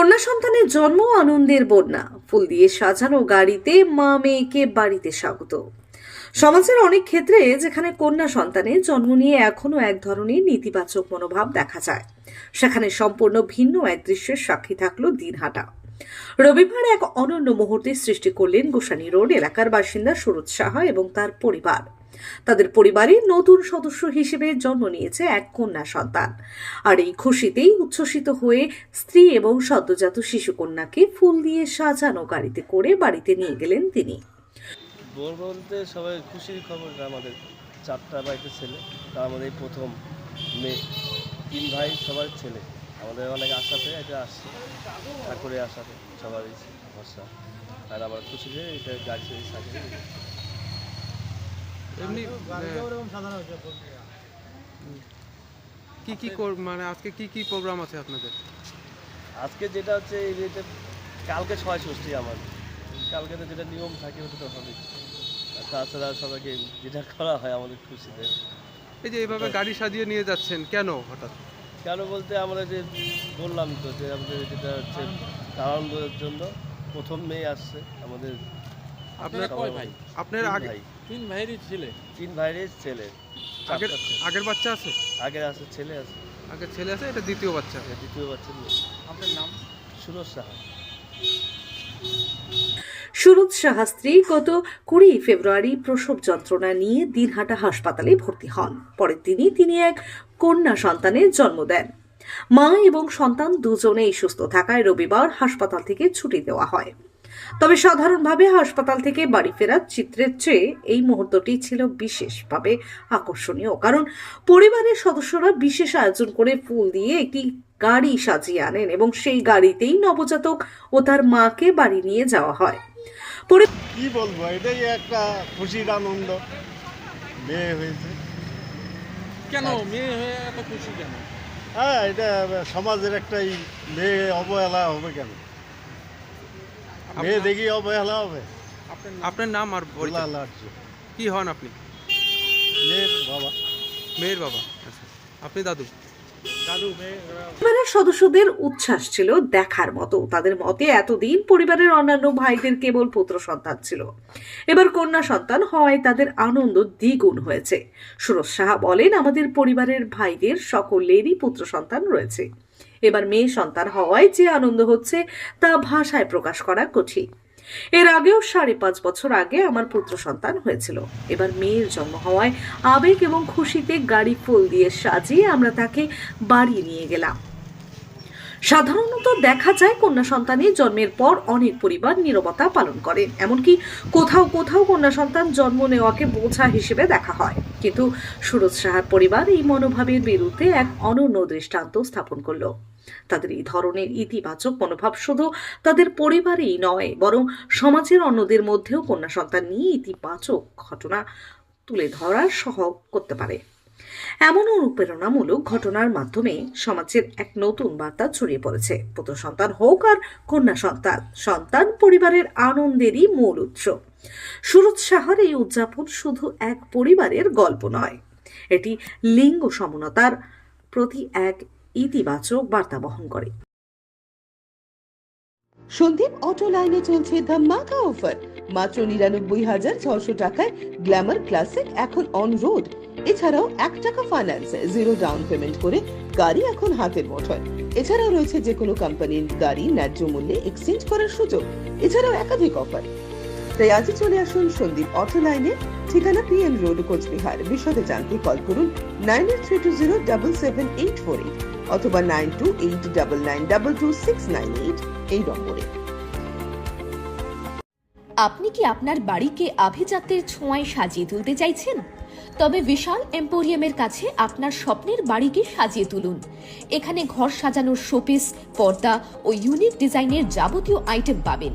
কন্যা সন্তানের জন্ম আনন্দের বন্যা। ফুল দিয়ে সাজানো গাড়িতে মা মেয়েকে বাড়িতে স্বাগত। সমাজের অনেক ক্ষেত্রে যেখানে কন্যা সন্তানের জন্ম নিয়ে এখনও এক ধরনের নেতিবাচক মনোভাব দেখা যায়, সেখানে সম্পূর্ণ ভিন্ন এক দৃশ্যের সাক্ষী থাকল দিনহাটা। রবিবার এক অনন্য মুহূর্তের সৃষ্টি করলেন গোসানি রোড এলাকার বাসিন্দা সুরজ সাহা এবং তার পরিবার। তাদের পরিবারে নতুন সদস্য হিসেবে জন্ম নিয়েছে এক কন্যা সন্তান। আর এই খুশিতেই উচ্ছ্বসিত হয়ে স্ত্রী এবং সদ্যজাত শিশুকন্যাকে ফুল দিয়ে সাজানো গাড়িতে করে বাড়িতে নিয়ে গেলেন তিনি। বলতে সবাই খুশির খবর, আমাদের চারটা বাড়িতে ছেলে, তার এই প্রথম মেয়ে। তিন ভাই, সবার ছেলে। আমাদের অনেক আশাতে এটা আসছে ঠাকুরে আশাতে সবারই ভরসা। আর আমার খুশি যে এটা গাড়ি সাজিয়ে এমনি কি কি মানে আজকে কি কি প্রোগ্রাম আছে আপনাদের? আজকে যেটা হচ্ছে এই যে কালকে ছয় ষষ্ঠী আমার। কালকে তো যেটা নিয়ম থাকে ওটা তো হবে তাছাড়া সবাইকে যেটা করা হয় আমাদের খুশিতে। এই যে এইভাবে গাড়ি সাজিয়ে নিয়ে যাচ্ছেন কেন হঠাৎ? কেন বলতে আমরা যে বললাম তো যে আমাদের যেটা হচ্ছে আনন্দের জন্য প্রথম মেয়ে আসছে আমাদের আপনার কয় ভাই? আপনার আগে ভাই। তিন ভাইয়েরই ছেলে? তিন ভাইয়ের ছেলে। আগের আগের বাচ্চা আছে? আগের আছে ছেলে আছে। আগের ছেলে আছে? এটা দ্বিতীয় বাচ্চা? এটা দ্বিতীয় বাচ্চা আপনার নাম? সুরজ সাহা। সুরজ সাহা স্ত্রী গত কুড়ি ফেব্রুয়ারি প্রসব যন্ত্রণা নিয়ে দিনহাটা হাসপাতালে ভর্তি হন। পরের দিনই তিনি এক কন্যা সন্তানের জন্ম দেন। মা এবং সন্তান দুজনেই সুস্থ থাকায় রবিবার হাসপাতাল থেকে ছুটি দেওয়া হয়। তবে সাধারণভাবে হাসপাতাল থেকে বাড়ি ফেরার চিত্রের চেয়ে এই মুহূর্তটি ছিল বিশেষভাবে আকর্ষণীয় কারণ পরিবারের সদস্যরা বিশেষ আয়োজন করে ফুল দিয়ে একটি গাড়ি সাজিয়ে আনেন এবং সেই গাড়িতেই নবজাতক ও তার মাকে বাড়ি নিয়ে যাওয়া হয়। কি বলব এটাই একটা খুশির আনন্দ। মেয়ে হয়েছে। কেন? মেয়ে হয়ে এত খুশি কেন? হ্যাঁ এটা সমাজের একটাই মেয়ে অবহেলা হবে কেন? মেয়ে দেখি অবহেলা হবে। আপনার নাম? আর কি হন আপনি? মেয়ের বাবা। মেয়ের বাবা? আচ্ছা। আপনি দাদু? পরিবারের সদস্যদের উচ্ছ্বাস ছিল দেখার মতো। তাদের মতে এতদিন পরিবারের অন্যান্য ভাইদের কেবল পুত্র সন্তান ছিল। এবার কন্যা সন্তান হওয়ায় তাদের আনন্দ দ্বিগুণ হয়েছে। সুরজ সাহা বলেন আমাদের পরিবারের ভাইদের সকলেরই পুত্র সন্তান রয়েছে। এবার মেয়ে সন্তান হওয়ায় যে আনন্দ হচ্ছে তা ভাষায় প্রকাশ করা কঠিন। এর আগেও সাড়ে পাঁচ বছর আগে আমার পুত্র সন্তান হয়েছিল। এবার মেয়ের জন্ম হওয়ায় আবেগ এবং খুশিতে গাড়ি ফুল দিয়ে সাজিয়ে আমরা তাকে বাড়ি নিয়ে গেলাম। সাধারণত দেখা যায় কন্যা সন্তানের জন্মের পর অনেক পরিবার নীরবতা পালন করেন এমনকি কোথাও কোথাও কন্যা সন্তান জন্ম নেওয়াকে বোঝা হিসেবে দেখা হয়। কিন্তু সুরজ সাহার পরিবার এই মনোভাবের বিরুদ্ধে এক অনন্য দৃষ্টান্ত স্থাপন করল। তাদের এই ধরনের ইতিবাচক মনোভাব শুধু তাদের পরিবারেই নয়, বরং সমাজের অন্যদের মধ্যেও কন্যা সন্তান নিয়ে ইতিবাচক ঘটনা তুলে ধরার সহ করতে পারে। এমন অনুপ্রেরণামূলক ঘটনার মাধ্যমে সমাজের এক নতুন বার্তা ছড়িয়ে পড়েছে। পুত্র সন্তান হোক আর কন্যা সন্তান সন্তান পরিবারের আনন্দেরই মূল উৎস। সুরজ সাহার এই উদযাপন শুধু এক পরিবারের গল্প নয়, এটি লিঙ্গ সমনতার প্রতি এক ইতিবাচক বার্তা বহন করে। সন্দীপ অটো লাইনে চলছে ধামাকা অফার। মাত্র নিরানব্বই হাজার ছশো টাকায় গ্ল্যামার ক্লাসিক এখন অন রোড এছাড়াও এক টাকা ফাইন্যান্স জিরো ডাউন পেমেন্ট করে গাড়ি এখন হাতের মুঠোয়। এছাড়াও রয়েছে যে কোনো কোম্পানির গাড়ি ন্যায্য মূল্যে এক্সচেঞ্জ করার সুযোগ। এছাড়াও একাধিক অফার তাই আজই চলে আসুন সন্দীপ অটো লাইনে। ঠিকানা পিএম রোড কোচবিহার। বিশদে জানতে কল করুন nine eight three two zero double seven eight four eight অথবা nine two eight double nine double two six nine eight এই নম্বরে। আপনি কি আপনার বাড়িকে আভিজাত্যের ছোঁয়ায় সাজিয়ে তুলতে চাইছেন? তবে বিশাল এম্পোরিয়ামের কাছে আপনার স্বপ্নের বাড়িকে সাজিয়ে তুলুন। এখানে ঘর সাজানোর শোপিস, পর্দা ও ইউনিক ডিজাইনের যাবতীয় আইটেম পাবেন।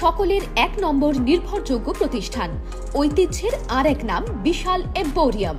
সকলের এক নম্বর নির্ভরযোগ্য প্রতিষ্ঠান। ঐতিহ্যের আর এক নাম বিশাল এম্পোরিয়াম।